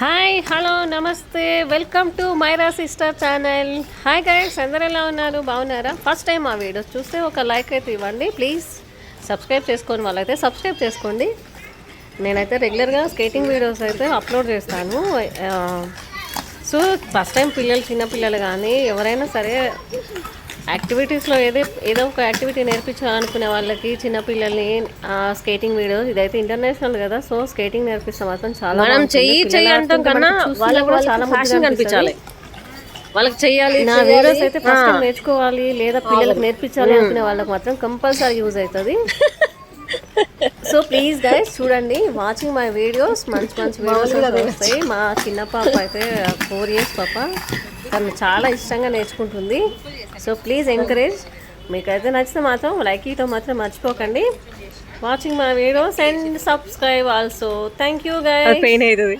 Hi hello నమస్తే welcome to Myra sister channel hi guys అందరు ఎలా ఉన్నారు? బాగున్నారా? ఫస్ట్ టైం ఆ వీడియోస్ చూస్తే ఒక లైక్ అయితే ఇవ్వండి. ప్లీజ్ సబ్స్క్రైబ్ చేసుకోండి వాళ్ళైతే సబ్స్క్రైబ్ చేసుకోండి. నేనైతే రెగ్యులర్గా స్కేటింగ్ వీడియోస్ అయితే అప్లోడ్ చేస్తాను. సో ఫస్ట్ టైం పిల్లలు చిన్నపిల్లలు కానీ ఎవరైనా సరే యాక్టివిటీస్లో ఏదో ఏదో ఒక యాక్టివిటీ నేర్పించాలనుకునే వాళ్ళకి చిన్న పిల్లల్ని స్కేటింగ్ వీడియోస్ ఇదైతే ఇంటర్నేషనల్ కదా సో స్కేటింగ్ నేర్పిస్తే మాత్రం చాలా మనం. చెయ్యి చెయ్యి అంటాం కన్నా వాళ్ళకి కూడా చాలా ఫ్యాషన్ కనిపించాలి. వాళ్ళకి చెయ్యాలి నా. వీడియోస్ అయితే ఫస్ట్. నేర్చుకోవాలి లేదా పిల్లలకు నేర్పించాలి అనుకునే వాళ్ళకి మాత్రం కంపల్సరీ యూజ్ అవుతుంది. సో ప్లీజ్ గైస్ చూడండి వాచింగ్ మై వీడియోస్ మంచి మంచి వీడియోస్ వస్తాయి. మా చిన్న పాప అయితే ఫోర్ ఇయర్స్ పాప. తను చాలా ఇష్టంగా నేర్చుకుంటుంది. సో ప్లీజ్ ఎంకరేజ్ మీకైతే నచ్చితే మాత్రం లైక్ ఇయటం మాత్రం మర్చిపోకండి. Watching my videos and subscribe also thank you guys pain అవుతుంది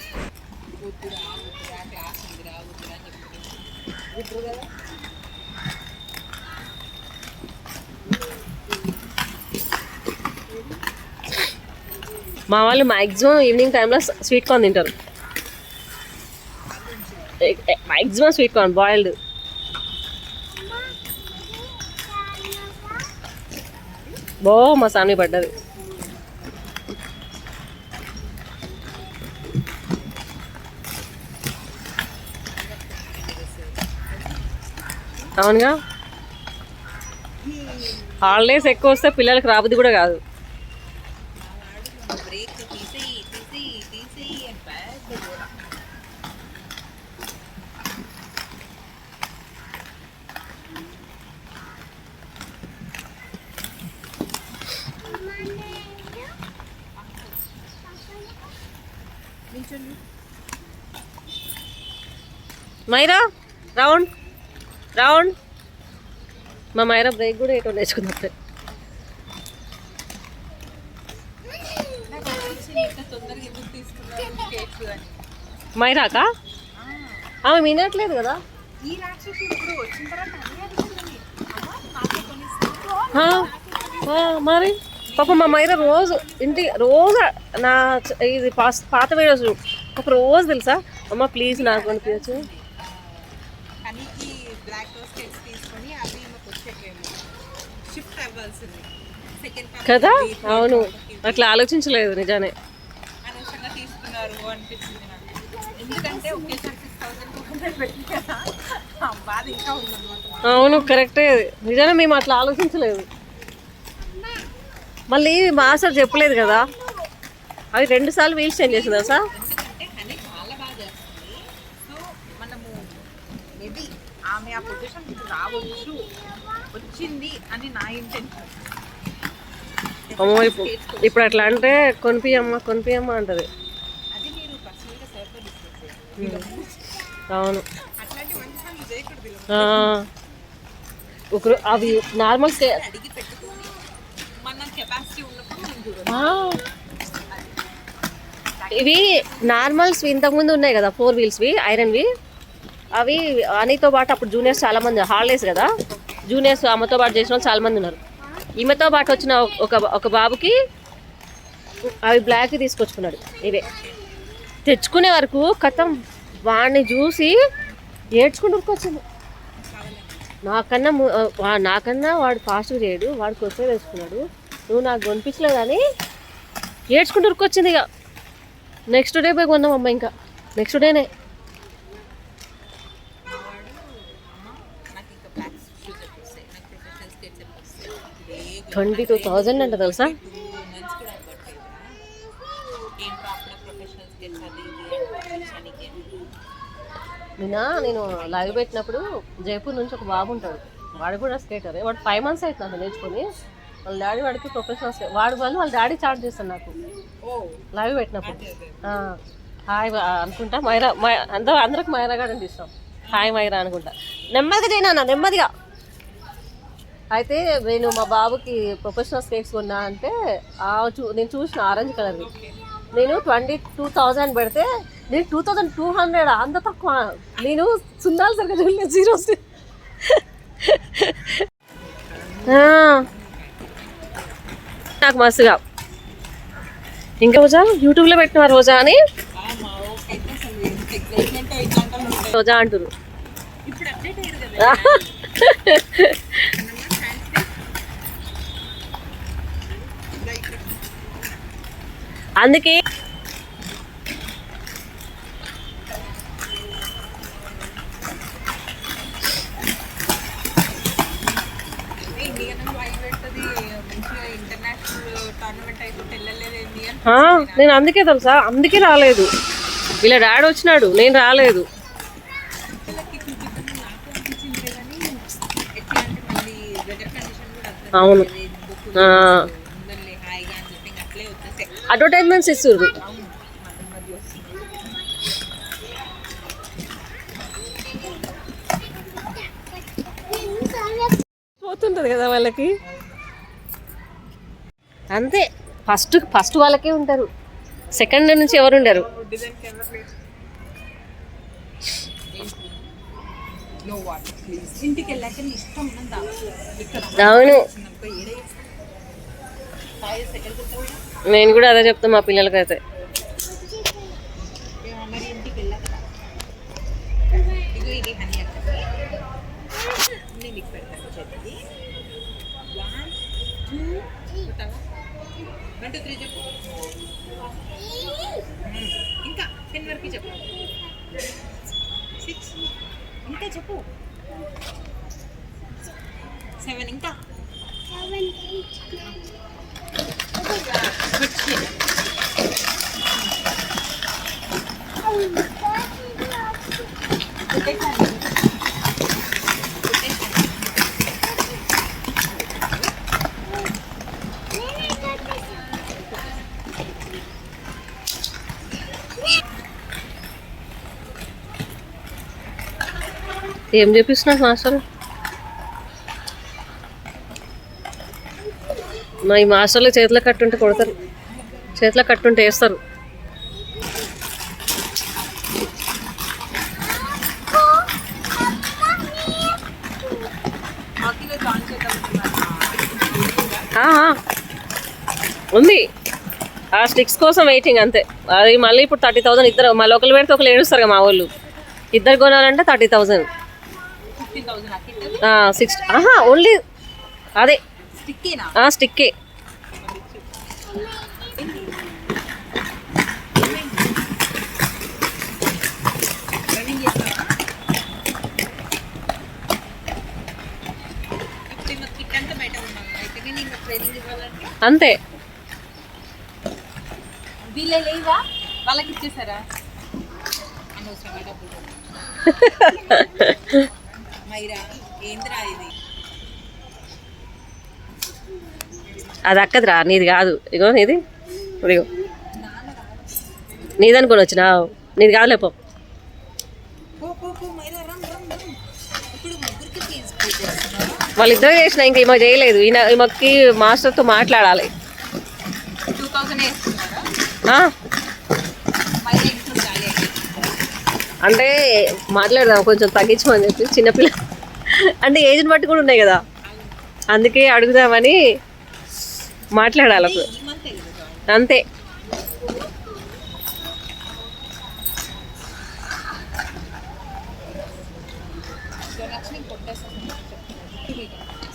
మా వాళ్ళు మ్యాక్సిమం ఈవినింగ్ టైంలో స్వీట్ కార్న్ తింటారు. మ్యాక్సిమం స్వీట్ కార్న్ బాయిల్డ్ బో మా సామి పడ్డది. అవునుగా? హాలిడేస్ ఎక్కువ వస్తే పిల్లలకి రాబుద్ది కూడా కాదు. మైరా రౌండ్ రౌండ్ మా మైరా బ్రేక్ కూడా ఏటో నేర్చుకున్నప్పుడే మైరాకా ఆమె వినట్లేదు కదా. మరి? పాప మా మైరా రోజు ఇంటి రోజు నా ఇది పాత వీడియోస్ ఒక రోజు తెలుసా? అమ్మ ప్లీజ్ నాకు అనిపించచ్చు కదా? అవును. అట్లా ఆలోచించలేదు నిజానే. అవును కరెక్టే నిజానే మేము అట్లా ఆలోచించలేదు. మళ్ళీ మాస్టర్ చెప్పలేదు కదా. అవి రెండు సార్లు వీల్స్ చేంజ్ చేసిందా సార్ ఆమె ఆ పొజిషన్ రావచ్చు వచ్చింది అని నా ఇంటెన్షన్ అమ్మో ఇప్పుడు ఇప్పుడు అట్లా అంటే కొనిపియమ్మ కొనిపియమ్మ అంటది అవును అవి నార్మల్ ఇవి నార్మల్స్ ఇంతకుముందు ఉన్నాయి కదా ఫోర్ వీల్స్వి ఐరన్వి అవి అనితో పాటు అప్పుడు జూనియర్స్ చాలామంది హాలిడేస్ కదా. జూనియర్స్ అమ్మతో పాటు చేసిన వాళ్ళు చాలామంది ఉన్నారు. ఈమెతో పాటు వచ్చిన ఒక ఒక బాబుకి అవి బ్లాక్ తీసుకొచ్చుకున్నాడు ఇవే. తెచ్చుకునే వరకు కథం వాడిని చూసి ఏడ్చుకుంటూ నాకన్నా నాకన్నా వాడు ఫాస్ట్గా చేయడు వాడు కొత్త వేసుకున్నాడు. నువ్వు నాకు కొనిపించలేదని ఏడ్చుకుంటూ ఉరికొచ్చింది ఇక. నెక్స్ట్ డే పోయి కొన్నాం అమ్మ ఇంకా. నెక్స్ట్ డేనే ట్వంటీ టూ థౌజండ్ అంట తెలుసా? నిన్న నేను లైవ్ పెట్టినప్పుడు జైపూర్ నుంచి ఒక బాబు ఉంటాడు. వాడు కూడా స్కేటర్ వాడు ఫైవ్ మంత్స్ అవుతుంది నేర్చుకొని. వాళ్ళ డాడీ వాడికి ప్రొఫెషనల్ స్కే వాడి వాళ్ళు వాళ్ళ డాడీ చార్జ్ చేస్తాడు నాకు. లైవ్ పెట్టినప్పుడు. హాయ్ అనుకుంటా. మైరా మై అందరూ అందరికి మైరా గారు ఇష్టం హాయ్ మైరా అనుకుంటా. నెమ్మదిగా చేయనా నెమ్మదిగా. అయితే నేను మా బాబుకి ప్రొఫెషనల్ స్కేట్స్ కొన్నా అంటే ఆ చూ నేను చూసిన ఆరెంజ్ కలర్వి. నేను ట్వంటీ టూ థౌజండ్ పెడితే నేను టూ థౌజండ్ టూ హండ్రెడ్ అంత తక్కువ. నేను సున్నాలు సరిగ్గా చూడలేదు జీరోస్ నాకు మస్తుగా ఇంకా రోజా? యూట్యూబ్లో పెట్టినారు రోజా అని? రోజా అంటురు అందుకే ఇండియన్ వైఫ్ పెడుతుంది మంచిగా ఇంటర్నేషనల్ టోర్నమెంట్ అయిపోతే వెళ్ళలేదేంటి అని ఆ, నేను అందుకే తెలుసా? అందుకే రాలేదు. ఇలా డాడీ వచ్చినాడు నేను రాలేదు. అవును. అడ్వర్టైజ్మెంట్స్ ఇస్తుర్రు. పోతుంటుంది కదా వాళ్ళకి? అంతే. ఫస్ట్ ఫస్ట్ వాళ్ళకే ఉంటారు. సెకండ్ నుంచి ఎవరు ఉండరు. అవును. నేను కూడా అదే చెప్తాను మా పిల్లలకైతే. అయితే ఇది హనీ అక్క నేను నీకు పెడతాను చేతికి వన్ టూ కొట్టావా వన్ టూ త్రీ చెప్పు. ఇంకా టెన్ వరకు చెప్పు. సిక్స్ ఇంకా చెప్పు. సెవెన్ ఇంకా. గుడ్ ఏం చూపిస్తున్నారు మాస్టర్? మా ఈ మాస్టర్లు చేతిలో కట్టుంటే కొడతారు. చేతిలో కట్టుంటే వేస్తారు. ఉంది. ఆ స్టిక్స్ కోసం వెయిటింగ్ అంతే. అది మళ్ళీ ఇప్పుడు థర్టీ థౌసండ్ ఇద్దరు మళ్ళీ ఒకరు పెడితే ఒకరు ఏడుస్తారు కదా మా వాళ్ళు. ఇద్దరు కొనాలంటే థర్టీ థౌసండ్. ఫిఫ్టీన్ థౌసండ్ అక్కడ సిక్స్ ఆహా ఓన్లీ అదే. స్టిక్కే. అంతా వీళ్ళే లేవా? వాళ్ళకి ఇచ్చేసారా? మైరా ఏంద్రా ఇది? అది అక్కదిరా నీది కాదు. ఇగో నీది. ఇదిగో. అనుకుని వచ్చినావు. నీది కాదులే పో. పో పో పో మైరా రమ్ రమ్ రమ్ ఇప్పుడు ముగ్గురికి ఫీజు పే చేస్తున్నావా వాళ్ళిద్దరు చేసిన ఇంకా ఈమె చేయలేదు. ఈయన ఈమెకి మాస్టర్తో మాట్లాడాలి టూ థౌసండ్ వేస్తున్నారా ఆ, మైరా ఇంక్లూడ్ కాలే అంటే మాట్లాడదాం కొంచెం తగ్గించమని చెప్పి చిన్నపిల్ల. అంటే ఏజ్ని బట్టి కూడా ఉన్నాయి కదా. అందుకే అడుగుదామని మాట్లాడాలి అప్పుడు. అంతే.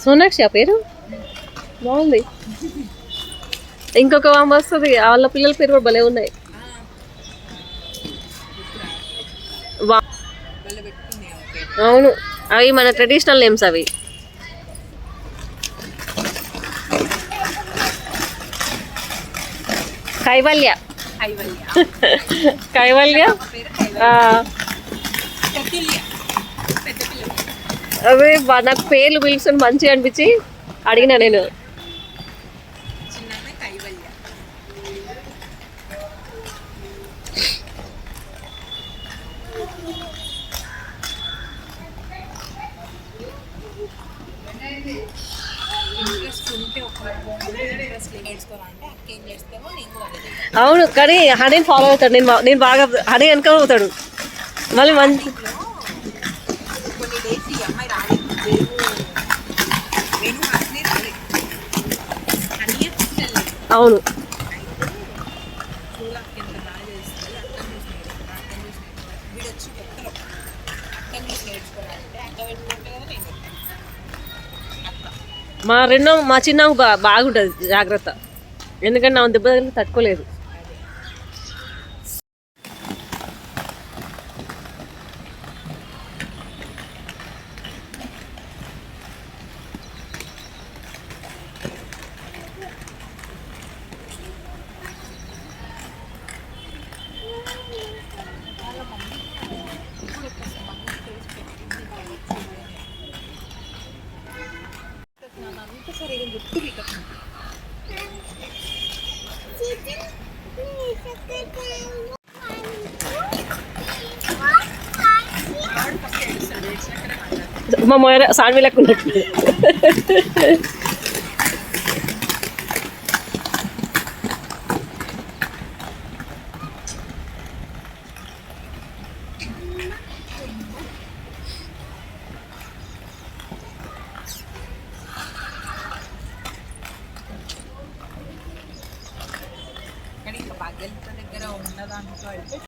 సోనాక్షి ఆ పేరు? బాగుంది. ఇంకొక ఆమె వస్తుంది వాళ్ళ పిల్లల పేరు కూడా భలే ఉన్నాయి. అవును. అవి మన ట్రెడిషనల్ నేమ్స్ అవి. కైవల్య. కైవల్య? అవి అదే నాకు పేర్లు పిలుచుని మంచిగా అనిపించి అడిగిన నేను. అవును కానీ హనీ ఫాలో అవుతాడు. నేను నేను బాగా హనీ వెనక అవుతాడు. మళ్ళీ మంచి అవును. మా రెండో మా చిన్న బాగుంటుంది జాగ్రత్త. ఎందుకంటే నా దెబ్బ తగ్గ తట్టుకోలేదు. మా మొయ్య సాన్వి లెక్క ఉన్నట్టు. కానీ ఇంకా దగ్గర ఉన్న దాంట్లో అయితే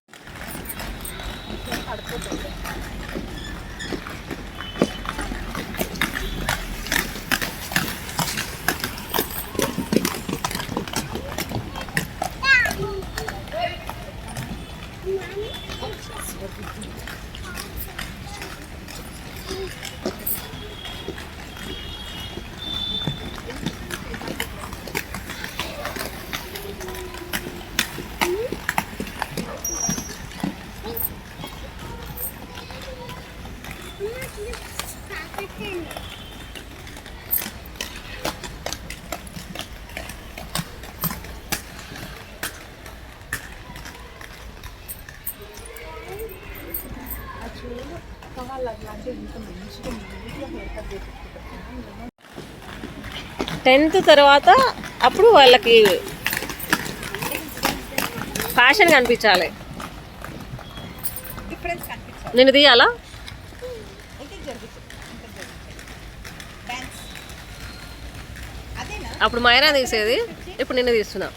టెన్త్ తర్వాత అప్పుడు వాళ్ళకి ఫ్యాషన్ కనిపించాలి. నేను తీయాలా అయితే జరుగుతుంది ఇంకా జరుగుతుంది డ్యాన్స్ అదేనా అప్పుడు మైరా తీసేది ఇప్పుడు నిన్ను తీస్తున్నా భరతనాట్యం చెప్పు. ఎందుకు అట్లా భరతనాట్యం చెప్పు. మీ అప్పుడు మైరా తీసేది. ఇప్పుడు ఎగరడం తీస్తున్నా.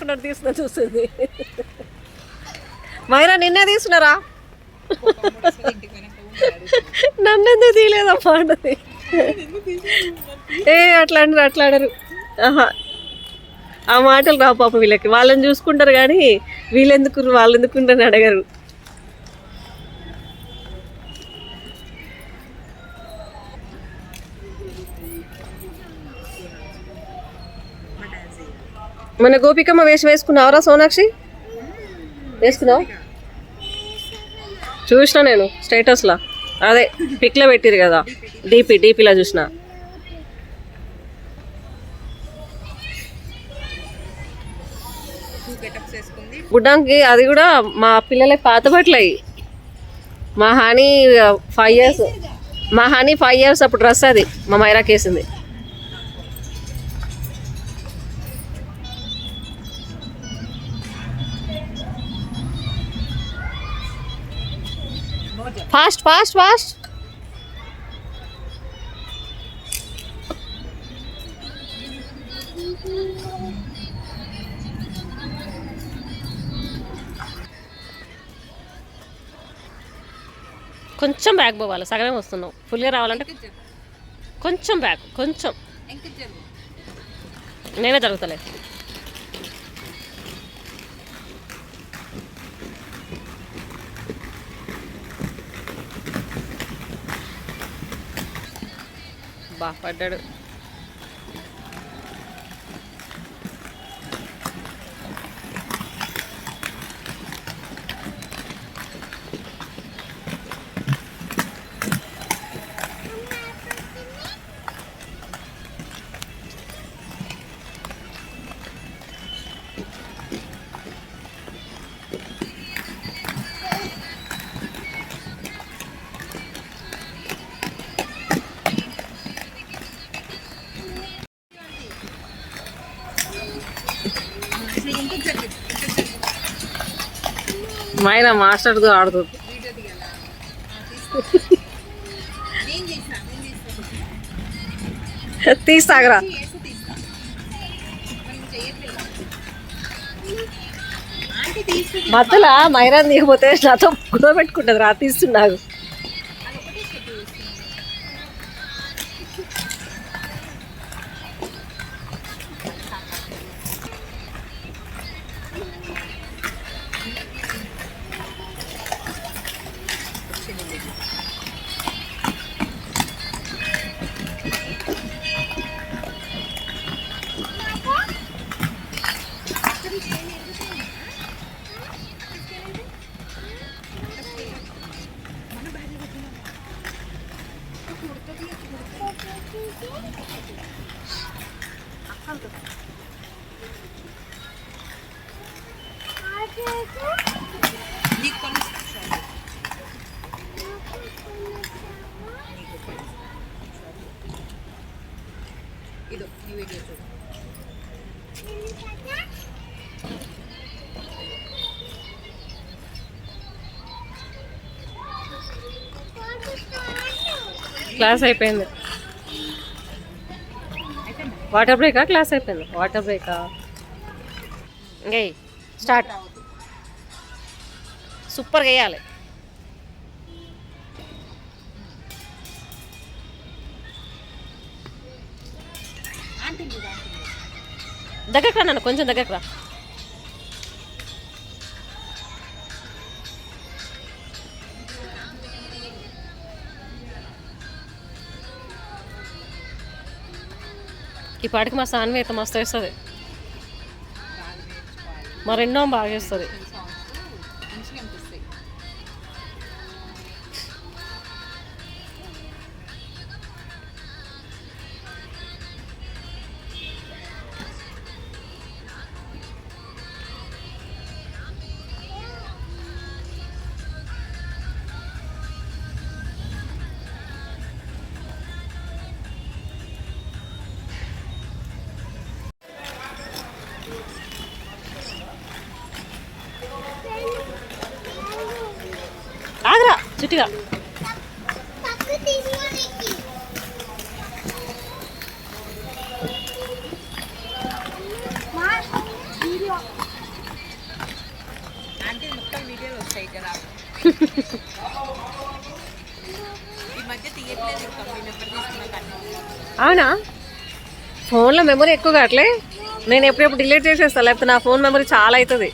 నన్ను తీస్తున్నా చూస్తుంది మైరా నిన్నే తీస్తున్నారా? కోపం తీయలేదమ్మా అన్నది. ఏ అట్లా అంటారు అట్లా అడరు ఆహా. ఆ మాటలు రావు పాప వీళ్ళకి. వాళ్ళని చూసుకుంటారు కానీ వీళ్ళెందుకు వాళ్ళు ఎందుకు అని అడగరు. మన గోపికమ్మ వేషం వేసుకున్నావరా సోనాక్షి? వేసుకున్నావు? చూసిన నేను స్టేటస్లో. అదే పిక్లో పెట్టిరు కదా. డీపీ డీపీలో చూసిన. చూడడానికి అది కూడా మా పిల్లలకి పాత బట్టలు మా హనీ ఫైవ్ ఇయర్స్ మా హనీ ఫైవ్ ఇయర్స్ అప్పుడు డ్రెస్ అది మా మైరాకి వేసింది. ఫాస్ట్ ఫాస్ట్ ఫాస్ట్ ఫాస్ట్ కొంచెం బ్యాక్ పోవాలి సగమే వస్తున్నావు ఫుల్గా రావాలంటే కొంచెం బ్యాక్ కొంచెం. నేనే జరుగుతలే. బా పడ్డాడు. మైన మాస్టర్తో ఆడుతుంది. తీస్తాగరా. మధ్యలో మైరాన్ని దిగిపోతే నాతో గొడవ పెట్టుకుంటుంది రా తీస్తున్నాగు. ఇదో ఈ వీడియో చూడు క్లాస్ అయిపోయింది. వాటర్ బ్రేకా? క్లాస్ అయిపోయింది? వాటర్ బ్రేకా? ఇంకే స్టార్ట్. సూపర్గా వేయాలి. దగ్గరకు రా నన్ను కొంచెం దగ్గరకు రా. ఈ పాటికి మా సాన్వి అయితే మస్తు వేస్తుంది మరెన్నో బాగా చేస్తుంది. కానీ. అవునా? ఫోన్లో మెమరీ ఎక్కువ కావట్లే. నేను ఎప్పుడెప్పుడు డిలీట్ చేసేస్తాను లేకపోతే నా ఫోన్ మెమరీ చాలా అవుతుంది.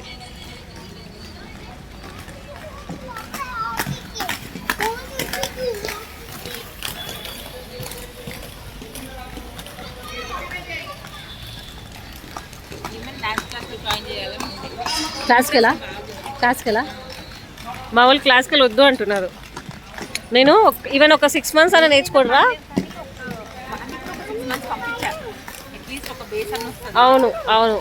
క్లాస్కెలా? క్లాస్కెలా? మా వాళ్ళు క్లాస్కెళ్ళి వద్దు అంటున్నారు. నేను ఈవెన్ ఒక సిక్స్ మంత్స్ అలా నేర్చుకోడరా? అవును అవును.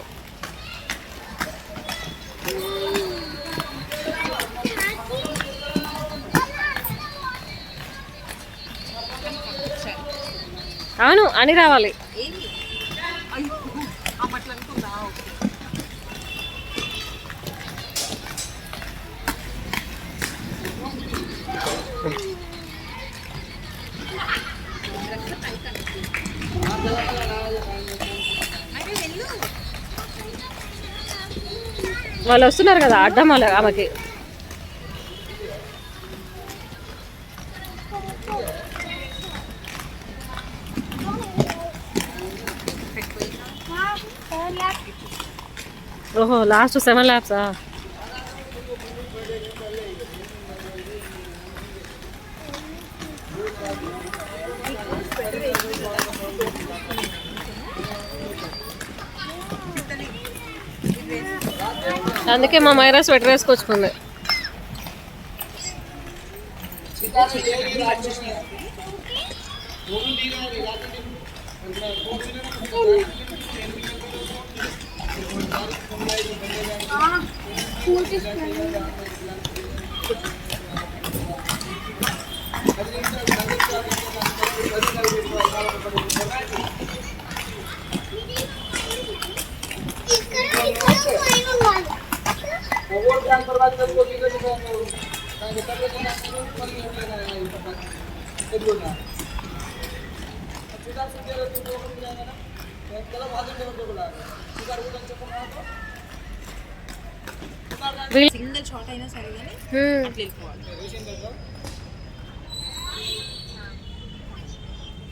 అవును అని రావాలి. వాళ్ళు వస్తున్నారు కదా అడ్డం వాళ్ళ ఆమెకి. ఓహో లాస్ట్ సెవెన్ ల్యాబ్సా అందుకే మా మైరా స్వెటర్ వేసుకొచ్చుకుంది Thank you. ओवर ट्रांसफर वाले को भी कर दो ना ये सब लोग ना शुरू पर ही होने लगा है ये सब कर दो ना सुधा सुधीर तो वो भी जाएगा ना चलो भाग जाने को बोला सुधार को जंच को मारो సింగిల్ షాట్ అయినా సరే కానీ అట్లా వెళ్ళిపోవాలి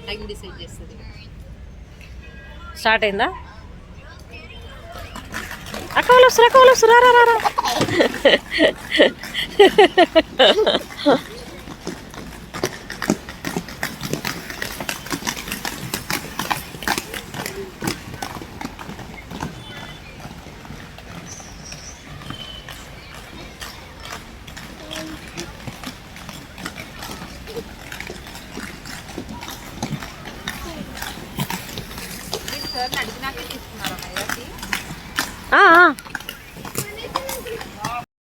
టైం డిసైడ్ చేస్తుంది స్టార్ట్ అయిందా తీసుకున్నారా మైరాకి ఆ, ఆ.